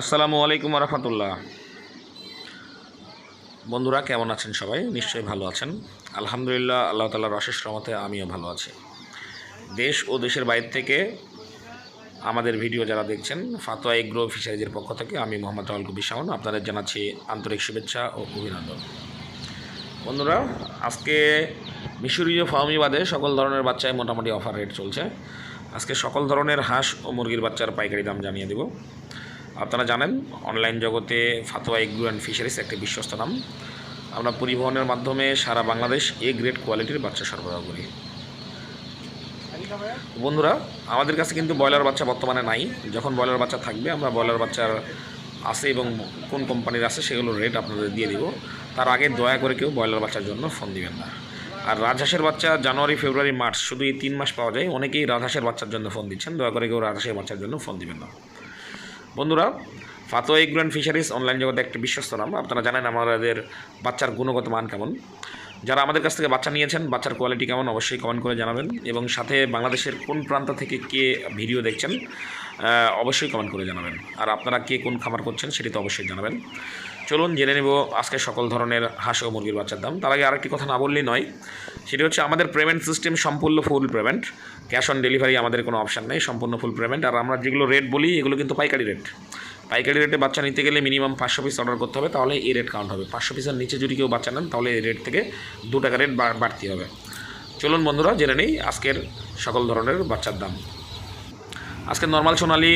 আসসালামু আলাইকুম রহমতুল্লাহ বন্ধুরা, কেমন আছেন সবাই? নিশ্চয়ই ভালো আছেন। আলহামদুলিল্লাহ, আল্লাহ তালার অশেষ রহমতে আমিও ভালো আছি। দেশ ও দেশের বাইরে থেকে আমাদের ভিডিও যারা দেখছেন, ফাতোয়া এগ্রো ফিশারিজের পক্ষ থেকে আমি মোহাম্মদ রাহুল শাহন আপনাদের জানাচ্ছি আন্তরিক শুভেচ্ছা ও অভিনন্দন। বন্ধুরা, আজকে মিশরীয় ফার্মি বাদে সকল ধরনের বাচ্চায় মোটামুটি অফার রেট চলছে। আজকে সকল ধরনের হাঁস ও মুরগির বাচ্চার পাইকারি দাম জানিয়ে দেব। আপনারা জানেন অনলাইন জগতে ফাতোয়া এগ্রো অ্যান্ড ফিশারিজ একটি বিশ্বস্ত নাম। আমরা পরিবহনের মাধ্যমে সারা বাংলাদেশ এ গ্রেড কোয়ালিটির বাচ্চা সরবরাহ করি। বন্ধুরা, আমাদের কাছে কিন্তু ব্রয়লার বাচ্চা বর্তমানে নাই। যখন ব্রয়লার বাচ্চা থাকবে, আমরা ব্রয়লার বাচ্চার আছে এবং কোন কোম্পানির আছে সেগুলো রেট আপনাদের দিয়ে দিব। তার আগে দয়া করে কেউ ব্রয়লার বাচ্চার জন্য ফোন দিবেন না। আর রাজহাঁসের বাচ্চা জানুয়ারি, ফেব্রুয়ারি, মার্চ, শুধু এই তিন মাস পাওয়া যায়। অনেকেই রাজহাঁসের বাচ্চার জন্য ফোন দিচ্ছেন। দয়া করে কেউ রাজহাঁসের বাচ্চার জন্য ফোন দিবেন না। বন্ধুরা, ফাতোয়া ইগ্রান ফিশারিজ অনলাইন জগতে একটি বিশ্বস্ত নাম। আপনারা জানেন আমাদের বাচ্চার গুণগত মান কেমন। যারা আমাদের কাছ থেকে বাচ্চা নিয়েছেন, বাচ্চার কোয়ালিটি কেমন অবশ্যই কমেন্ট করে জানাবেন। এবং সাথে বাংলাদেশের কোন প্রান্ত থেকে কে ভিডিও দেখছেন অবশ্যই কমেন্ট করে জানাবেন। আর আপনারা কে কোন খামার করছেন সেটি তো অবশ্যই জানাবেন। চলুন জেনে নেব আজকে সকল ধরনের হাঁস ও মুরগির বাচ্চার দাম। তার আগে আরেকটি কথা না বললেই নয়, সেটি হচ্ছে আমাদের পেমেন্ট সিস্টেম সম্পূর্ণ full payment cash on delivery আমাদের কোনো অপশান নেই, সম্পূর্ণ ফুল পেমেন্ট আর আমরা যেগুলো রেট বলি, এগুলো কিন্তু পাইকারি রেট পাইকারি রেটে বাচ্চা নিতে গেলে মিনিমাম পাঁচশো পিস অর্ডার করতে হবে, তাহলে এই রেট কাউন্ট হবে। পাঁচশো পিসের নিচে যদি কেউ বাচ্চা নেন, তাহলে এই রেট থেকে দু টাকা রেট বাড়তি হবে। চলুন বন্ধুরা, জেনে নেই আজকের সকল ধরনের বাচ্চার দাম। আজকে নর্মাল সোনালি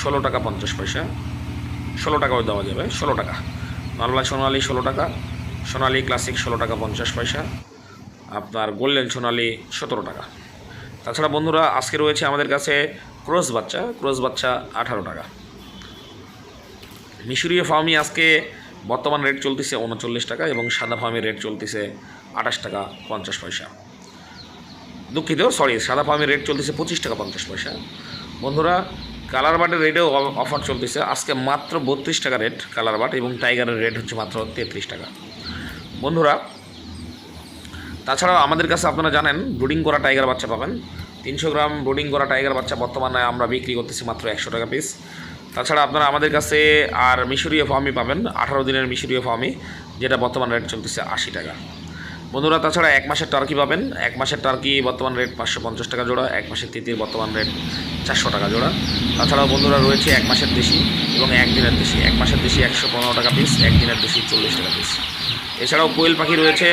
ষোলো টাকা পঞ্চাশ পয়সা। ষোলো টাকাও দেওয়া যাবে, ষোলো টাকা। নর্মাল সোনালি ষোলো টাকা, সোনালি ক্লাসিক ষোলো টাকা পঞ্চাশ পয়সা। আপনার গোল্ডেন সোনালি সতেরো টাকা। তাছাড়া বন্ধুরা, আজকে রয়েছে আমাদের কাছে ক্রস বাচ্চা ক্রস বাচ্চা আঠারো টাকা। মিশরীয় ফার্মি আজকে বর্তমান রেট চলতেছে উনচল্লিশ টাকা এবং সাদা ফার্মের রেট চলতেছে আঠাশ টাকা পঞ্চাশ পয়সা। দুঃখিত সরি সাদা ফার্মের রেট চলতেছে পঁচিশ টাকা পঞ্চাশ পয়সা। বন্ধুরা, কালার বাটের রেটেও অফার চলতেছে। আজকে মাত্র বত্রিশ টাকা রেট কালার বাট এবং টাইগারের রেট হচ্ছে মাত্র তেত্রিশ টাকা। বন্ধুরা, তাছাড়াও আমাদের কাছে আপনারা জানেন, ব্রুডিং করা টাইগার বাচ্চা পাবেন। তিনশো গ্রাম ব্রুডিং করা টাইগার বাচ্চা বর্তমানে আমরা বিক্রি করতেছি মাত্র একশো টাকা পিস তাছাড়া আপনারা আমাদের কাছে আর মিশরীয় ফার্মি পাবেন, আঠারো দিনের মিশরীয় ফার্মি যেটা বর্তমান রেট চলতেছে আশি টাকা। বন্ধুরা, তাছাড়া এক মাসের টার্কি পাবেন, এক মাসের টার্কি বর্তমান রেট পাঁচশো পঞ্চাশ টাকা জোড়া, এক মাসের তিতির বর্তমান রেট চারশো টাকা জোড়া। তাছাড়াও বন্ধুরা, রয়েছে এক মাসের দেশি এবং একদিনের দেশি। এক মাসের দেশি একশো পনেরো টাকা পিস একদিনের দেশি চল্লিশ টাকা পিস এছাড়াও কোয়েল পাখি রয়েছে।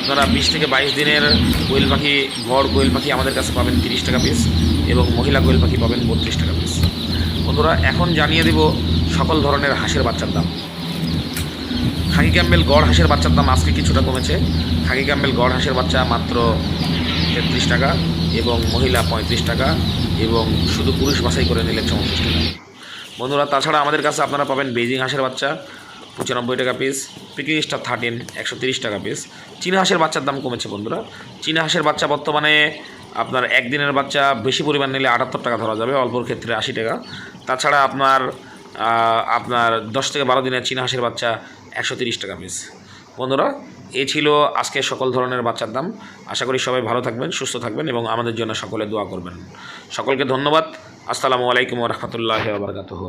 আপনারা বিশ থেকে বাইশ দিনের কোয়েল পাখি, গড় কোয়েল পাখি আমাদের কাছে পাবেন তিরিশ টাকা পিস এবং মহিলা কোয়েল পাখি পাবেন বত্রিশ টাকা পিস বন্ধুরা, এখন জানিয়ে দেব সকল ধরনের হাঁসের বাচ্চার দাম। খাকি ক্যাম্বেল গড় হাঁসের বাচ্চার দাম আজকে কিছুটা কমেছে। খাকি ক্যাম্বেল গড় হাঁসের বাচ্চা মাত্র তেত্রিশ টাকা এবং মহিলা পঁয়ত্রিশ টাকা এবং শুধু পুরুষ বাছাই করে নিলে চৌত্রিশ টাকা। বন্ধুরা, তাছাড়া আমাদের কাছে আপনারা পাবেন বেজিং হাঁসের বাচ্চা। পঁচানব্বই টাকা পিস পিকিং স্টার থার্টিন একশো টাকা পিস চীনা হাঁসের বাচ্চার দাম কমেছে বন্ধুরা। চীনা হাঁসের বাচ্চা বর্তমানে আপনার একদিনের বাচ্চা বেশি পরিমাণ নিলে আটাত্তর টাকা ধরা যাবে, অল্পর ক্ষেত্রে আশি টাকা। তাছাড়া আপনার আপনার দশ থেকে বারো দিনের চীনা হাঁসের বাচ্চা একশো টাকা পিস বন্ধুরা, এ ছিল আজকে সকল ধরনের বাচ্চার দাম। আশা করি সবাই ভালো থাকবেন, সুস্থ থাকবেন এবং আমাদের জন্য সকলে দোয়া করবেন। সকলকে ধন্যবাদ। আসসালামু আলাইকুম রহমতুল্লাহ বারকাতহ।